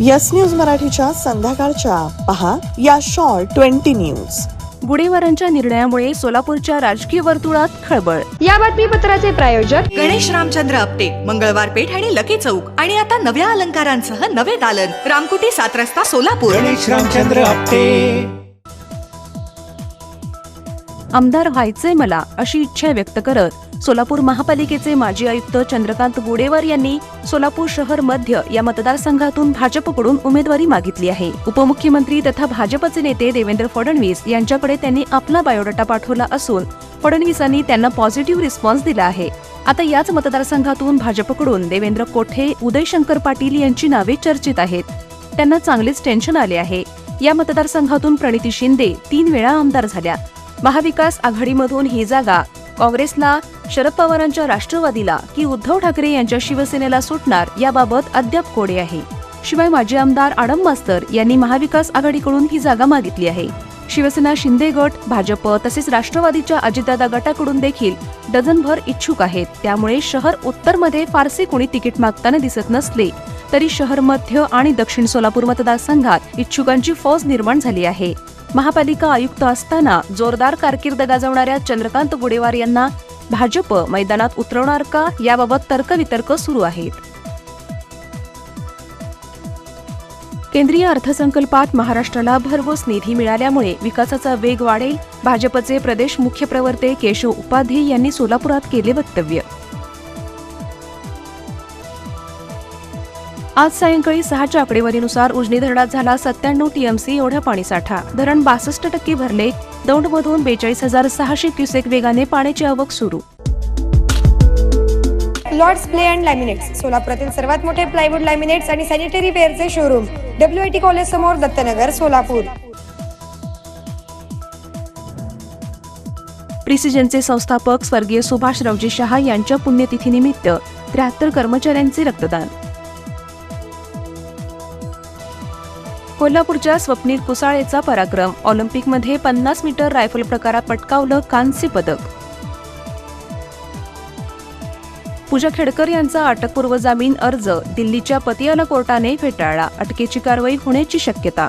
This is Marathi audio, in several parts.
यस न्यूज मराठीच्या संध्याकाळच्या. पहा या शॉर्ट ट्वेंटी न्यूज. गुढीवारांच्या निर्णयामुळे सोलापूरच्या राजकीय वर्तुळात खळबळ. या बातमीपत्राचे प्रायोजक गणेश रामचंद्र आपटे मंगळवार पेठ आणि लकी चौक आणि आता नव्या अलंकारांसह नवे दालन. रामकुटी सात रस्ता सोलापूर. गणेश रामचंद्र आपटे. आमदार व्हायचे मला अशी इच्छा व्यक्त करत सोलापूर महापालिकेचे माजी आयुक्त चंद्रकांत गुडेवार यांनी सोलापूर शहर मध्य या मतदारसंघातून भाजपकडून उमेदवारी मागितली आहे. उपमुख्यमंत्री तथा भाजपचे नेते देवेंद्र फडणवीस यांच्याकडे त्यांनी आपला बायोडाटा पाठवला असून फडणवीसांनी त्यांना पॉझिटिव्ह रिस्पॉन्स दिला आहे. आता याच मतदारसंघातून भाजपकडून देवेंद्र कोठे उदयशंकर पाटील यांची नावे चर्चेत आहेत. त्यांना चांगलेच टेन्शन आले आहे. या मतदारसंघातून प्रणिती शिंदे तीन वेळा आमदार झाल्या. महाविकास आघाडीमधून ही जागा काँग्रेसला शरद पवारांच्या राष्ट्रवादीला की उद्धव ठाकरे यांच्या शिवसेनेला सुटणार याबाबत अद्याप कोडे आहे. शिवाय माजी आमदार आडम मास्तर यांनी महाविकास आघाडीकडून ही जागा मागितली आहे. शिवसेना शिंदे गट भाजप तसेच राष्ट्रवादीच्या अजितदादा गटाकडून देखील डझनभर इच्छुक आहेत. त्यामुळे शहर उत्तरमध्ये फारसे कोणी तिकीट मागताना दिसत नसले तरी शहर मध्य आणि दक्षिण सोलापूर मतदारसंघात इच्छुकांची फौज निर्माण झाली आहे. महापालिका आयुक्त असताना जोरदार कारकीर्द गाजवणाऱ्या चंद्रकांत गुडेवार यांना भाजप मैदानात उतरवणार का? याबाबत तर्कवितर्क सुरू आहेत. केंद्रीय अर्थसंकल्पात महाराष्ट्राला भरघोस निधी मिळाल्यामुळे विकासाचा वेग वाढेल. भाजपचे प्रदेश मुख्य प्रवर्ते केशव उपाध्ये यांनी सोलापुरात केले वक्तव्य. आज सायंकाळी सहाच्या आकडेवारीनुसार उजनी धरणात झाला सत्त्याण्णव टीएमसी एवढा पाणीसाठा धरण बासष्ट टक्के भरले दौंडमधून बेचाळीस हजार सहाशे क्युसेक वेगाने पाण्याची आवक सुरू. लॉर्ड्स प्ले अँड लॅमिनेट्स सोलापुरातील सर्वात मोठे प्लायवूड लॅमिनेट्स आणि sanitary वेअरचे showroom W I T college Dattanagar Dattanagar Solapur. प्रिसिजनचे संस्थापक स्वर्गीय सुभाष रावजी शहा यांच्या पुण्यतिथीनिमित्त त्र्याहत्तर कर्मचाऱ्यांचे रक्तदान. कोल्हापूरच्या स्वप्नील कुसाळेचा पराक्रम. ऑलिम्पिकमध्ये पन्नास मीटर रायफल प्रकारात पटकावलं कांस्य पदक. पूजा खेडकर यांचा अटकपूर्व जामीन अर्ज दिल्लीच्या पतियाला कोर्टाने फेटाळला. अटकेची कारवाई होण्याची शक्यता.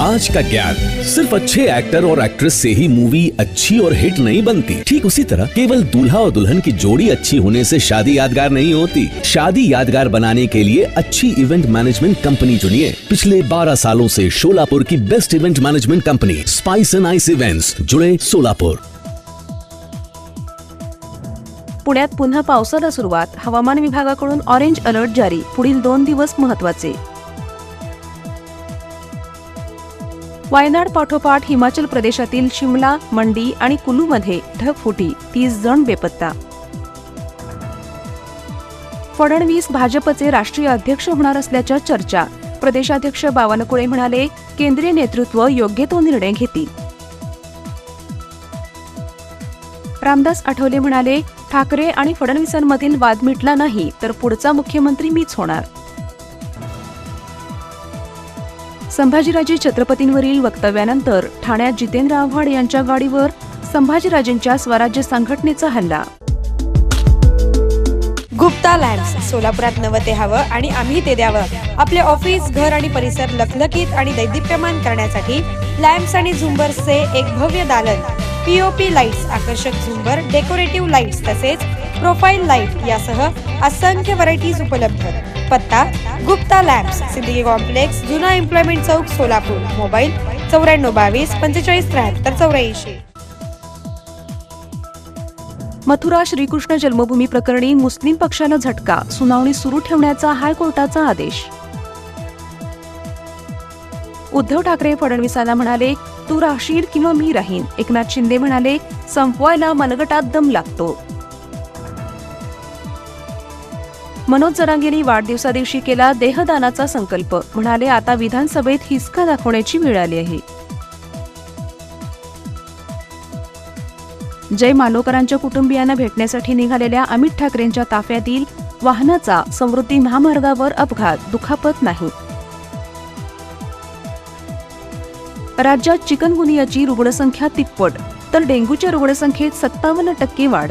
आज का ज्ञान सिर्फ़ अच्छे एक्टर और एक्ट्रेस से ही मूवी अच्छी और हिट नहीं बनती। ठीक उसी तरह केवल दूल्हा और दुल्हन की जोड़ी अच्छी होने से शादी यादगार नहीं होती। शादी यादगार बनाने के लिए अच्छी इवेंट मैनेजमेंट कंपनी चुनिए। पिछले 12 सालों से शोलापुर की best event management company spice and ice events जुड़े सोलापुर पुण्यात पुन्हा पावसाला सुरुवात. हवामान विभागाकडून ऑरेंज अलर्ट जारी. पुढील दोन दिवस महत्वाचे. वायनाड पाठोपाठ हिमाचल प्रदेशातील शिमला मंडी आणि कुलूमध्ये ढगफुटी तीस जण बेपत्ता. फडणवीस भाजपचे राष्ट्रीय अध्यक्ष होणार असल्याच्या चर्चा. प्रदेशाध्यक्ष बावनकुळे म्हणाले केंद्रीय नेतृत्व योग्य तो निर्णय घेतील. रामदास आठवले म्हणाले ठाकरे आणि फडणवीसांमधील वाद मिटला नाही तर पुढचा मुख्यमंत्री मीच होणार. संभाजीराजे छत्रपतींवरील वक्तव्यानंतर ठाण्यात जितेंद्र आव्हाड यांच्या गाडीवर संभाजीराजेंच्या स्वराज्य संघटनेचा हल्ला. गुप्ता लॅम्प्स सोलापुरात नवं ते हवं आणि आम्ही ते द्यावं. आपले ऑफिस घर आणि परिसर लखलखीत आणि दैदिप्यमान करण्यासाठी लॅम्प्स आणि झुंबर्सचे एक भव्य दालन. पीओपी लाईट्स आकर्षक झुंबर डेकोरेटिव्ह लाईट्स तसेच प्रोफाईल लाइट यासह असंख्य व्हरायटीज उपलब्ध. पत्ता गुप्ता लॅम्प्स सिद्धी कॉम्प्लेक्स जुना एम्प्लॉयमेंट चौक सोलापूर मोबाईल चौऱ्याण्णव बावीस पंचेचाळीस त्र्याहत्तर चौऱ्याऐंशी. मथुरा श्रीकृष्ण जन्मभूमी प्रकरणी मुस्लिम पक्षाला झटका सुनावणी सुरू ठेवण्याचा हायकोर्टाचा आदेश. उद्धव ठाकरे फडणवीसांना म्हणाले तू राहशील किंवा मी राहीन. एकनाथ शिंदे म्हणाले संपवायला मनगटात दम लागतो. मनोज जरांगेंनी वाढदिवसादिवशी केला देहदानाचा संकल्प. म्हणाले आता विधानसभेत हिसका दाखवण्याची वेळ आली आहे. जय मालोकरांच्या कुटुंबियांना भेटण्यासाठी निघालेल्या अमित ठाकरेंच्या ताफ्यातील वाहनाचा समृद्धी महामार्गावर अपघात दुखापत नाही. राज्यात चिकनगुनियाची रुग्णसंख्या तिप्पट तर डेंग्यूच्या रुग्णसंख्येत सत्तावन्न टक्के वाढ.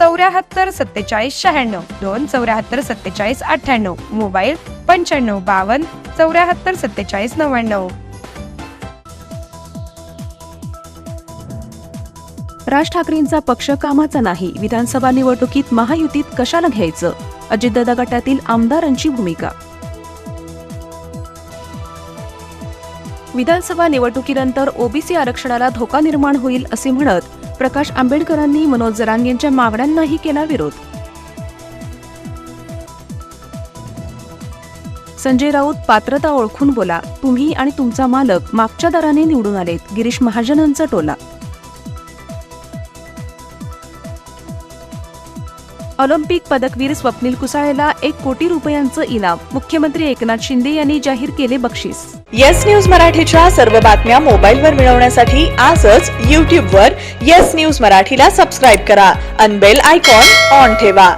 चौऱ्याहत्तर सत्तेचाळीस शहाण्णव. दोन चौऱ्याहत्तर सत्तेचाळीस अठ्ठ्याण्णव. मोबाईल पंच्याण्णव बावन्न चौऱ्याहत्तर सत्तेचाळीस नव्याण्णव. राज ठाकरेंचा पक्ष कामाचा नाही. विधानसभा निवडणुकीत महायुतीत कशाला घ्यायचं? अजितदादा गटातील आमदारांची भूमिका. विधानसभा निवडणुकीनंतर ओबीसी आरक्षणाला धोका निर्माण होईल असे म्हणत प्रकाश आंबेडकरांनी मनोज जरांगेंच्या मागण्यांनाही केला विरोध. संजय राऊत पात्रता ओळखून बोला. तुम्ही आणि तुमचा मालक मागच्या दराने निवडून आलेत. गिरीश महाजनांचा टोला ऑलिम्पिक पदकवीर स्वप्नील कुसाळेला एक कोटी रुपयांचं इनाम. मुख्यमंत्री एकनाथ शिंदे यांनी जाहीर केले बक्षीस. येस न्यूज मराठीच्या सर्व बातम्या मोबाईलवर मिळवण्यासाठी आजच यूट्यूबवर येस न्यूज मराठीला सबस्क्राईब करा. अनबेल आयकॉन ऑन ठेवा.